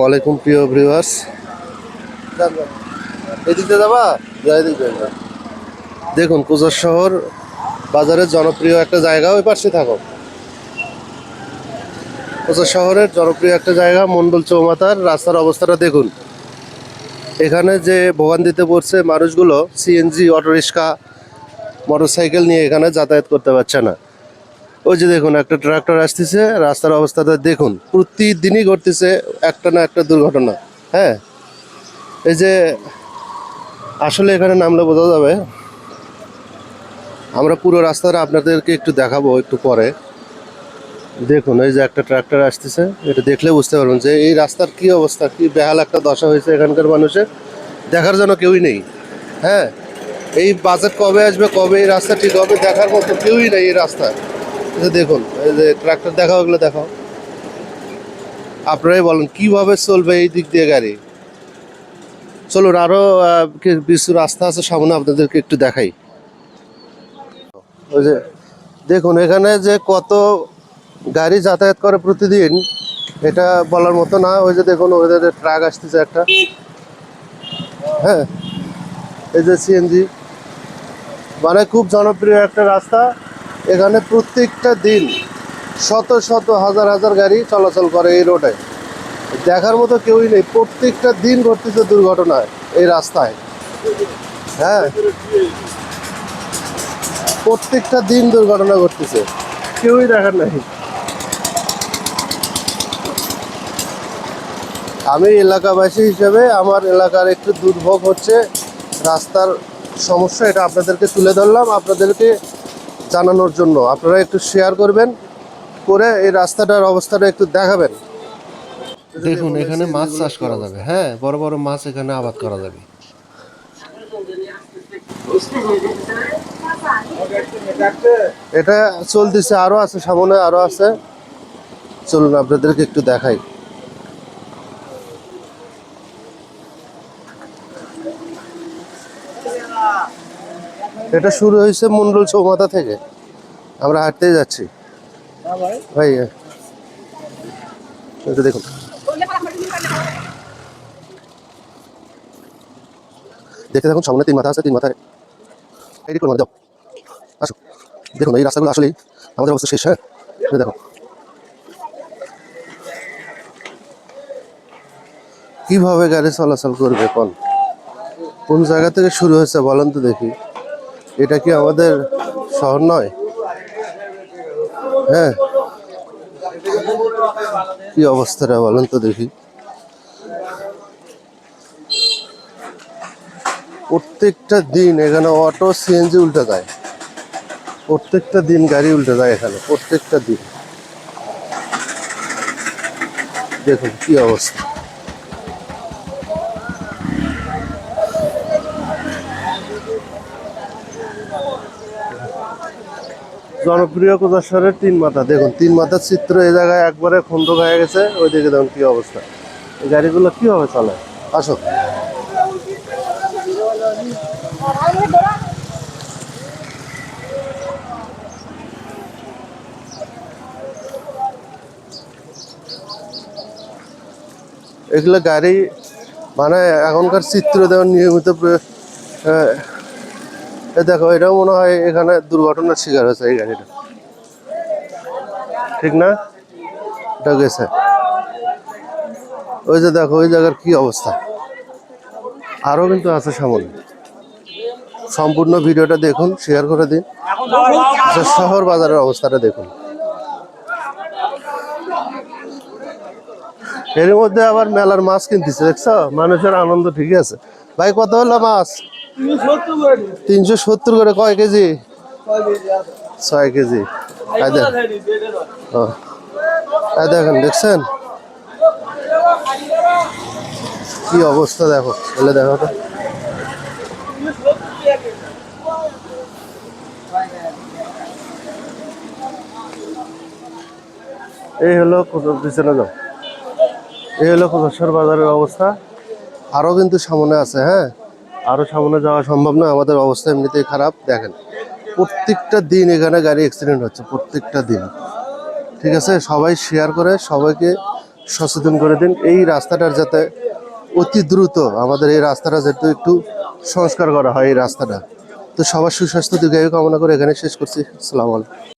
ওয়ালাইকুম প্রিয় ভিউয়ার্স। এদিকে যাবা? দেখুন, কুজার শহর বাজারের জনপ্রিয় একটা জায়গা, ওই পাশে থাকো। কুজার শহরের জনপ্রিয় একটা জায়গা মন্ডল চৌমাথার রাস্তার অবস্থাটা দেখুন। এখানে যে ভোগান্তিতে পড়ছে মানুষগুলো, সিএনজি অটোরিক্সা মোটরসাইকেল নিয়ে এখানে যাতায়াত করতে পারছে না। ওই যে দেখুন, একটা ট্রাক্টর আসতেছে, রাস্তার অবস্থাটা দেখুন। প্রতিদিনই ঘটতেছে একটা না একটা দুর্ঘটনা হ্যাঁ? এই যে, আসলে এখানে নামলে বোঝা যাবে। আমরা পুরো রাস্তাটা আপনাদেরকে একটু দেখাবো একটু পরে। দেখুন, এই যে একটা ট্রাক্টর আসতেছে, এটা দেখলে বুঝতে পারবেন যে এই রাস্তার কি অবস্থা, কি বেহাল একটা দশা হয়েছে এখানকার মানুষের। দেখার জন্য কেউই নেই হ্যাঁ? এই বাজেট কবে আসবে, কবে এই রাস্তা ঠিক হবে, দেখার মতো কেউই নেই এই যে দেখুন এই যে ট্রাক্টর দেখাও এগুলো দেখাও। আপনারাই বলেন কীভাবে চলবে এই দিক দিয়ে গাড়ি? চলুন আরও আহ, কি- কিছু রাস্তা আছে সামনে আপনাদেরকে একটু দেখাই। ওই যে দেখুন এখানে যে কত গাড়ি যাতায়াত করে প্রতিদিন এটা বলার মতো না। ওই যে দেখুন ওদের ট্রাক আসতেছে একটা। হ্যাঁ এই যে সিএনজি। মানে খুব জনপ্রিয় একটা রাস্তা। এখানে প্রত্যেকটা দিন শত শত হাজার হাজার গাড়ি চলাচল করে এই রোডে। দেখার মতো কেউই নেই, প্রত্যেকটা দিন ঘটতেছে দুর্ঘটনা এই রাস্তায়। হ্যাঁ। প্রত্যেকটা দিন দুর্ঘটনা ঘটতেছে, কেউই দেখার নাই। আমি এলাকাবাসী হিসেবে আমার এলাকার একটু দুর্ভোগ হচ্ছে, রাস্তার সমস্যা, এটা আপনাদেরকে তুলে ধরলাম। আপনাদেরকে জানানোর জন্য। আপনারা একটু শেয়ার করবেন করে এই রাস্তাটার অবস্থাটা একটু দেখাবেন। দেখুন এখানে মাছ চাষ করা যাবে। হ্যাঁ বড় বড় মাছ এখানে আবাদ করা যাবে। এটা চলতেছে আরও আছে সামনে আরও আছে। চলুন আপনাদেরকে একটু দেখাই। এটা শুরু হয়েছে মন্ডল চৌমাথা থেকে। আমরা হাঁটতেই যাচ্ছি। ভাই এটা দেখুন। দেখতে দেখুন সামনে তিন মাথা আছে, তিন মাথায়। এদিক করে যাও আসো। দেখুন, এই রাস্তাগুলো আসলেই আমাদের অবস্থা শেষ হ্যাঁ? এই দেখো। কীভাবে গাড়ি চলাচল করবে কোন কোন জায়গা থেকে শুরু হয়েছে, বলেন তো দেখি। এটা কি আমাদের শহর নয়? হ্যাঁ। কি অবস্থাটা বলেন তো দেখি। প্রত্যেকটা দিন এখানে অটো সিএনজি উল্টে যায়। প্রত্যেকটা দিন গাড়ি উল্টে যায় এখানে, প্রত্যেকটা দিন। দেখুন কি অবস্থা। জনপ্রিয় কোদাশ্বরের তিন মাথা। দেখুন, তিন মাথার চিত্র এই জায়গায় একবারে খন্দ হয়ে গেছে। ওই দিকে দেখুন কি অবস্থা। এই গাড়িগুলো কীভাবে চলে? আসো এগুলো গাড়ি মানে এখনকার চিত্র দেওয়ার নিয়মিত এ দেখো, এটাও মনে হয় এখানে দুর্ঘটনার শিকার হয়েছে এই গাড়িটা। ঠিক না? এটা গেছে। ওই যে দেখো, ওই জায়গার কি অবস্থা। আরও কিন্তু আছে সামনে। সম্পূর্ণ ভিডিওটা দেখুন শেয়ার করে দিন। শহর বাজারের অবস্থাটা দেখুন। এর মধ্যে আবার মেলার মাছ কিনতেছে, দেখছ? মানুষের আনন্দ ঠিকই আছে। ভাই, কত হলো মাছ? তিনশো সত্তর করে কয় কেজি? ছয় কেজি। দেখেন দেখছেন? কি অবস্থা দেখো বলে দেখো তো। এই হলো পিছনে যাও এই হলো কোথাশ্বর বাজারের অবস্থা। আরও কিন্তু সামনে আছে হ্যাঁ? আরও সামনে যাওয়া সম্ভব না, আমাদের অবস্থা এমনিতেই খারাপ। দেখেন, প্রত্যেকটা দিন এখানে গাড়ি অ্যাক্সিডেন্ট হচ্ছে, প্রত্যেকটা দিন। ঠিক আছে? সবাই শেয়ার করে, সবাইকে সচেতন করে দিন। এই রাস্তাটার যাতে অতি দ্রুত আমাদের এই রাস্তাটা যাতে একটু সংস্কার করা হয়, এই রাস্তাটা। তো সবার সুস্বাস্থ্য, দীর্ঘায়ু কামনা করে এখানে শেষ করছি। আলাইকুম।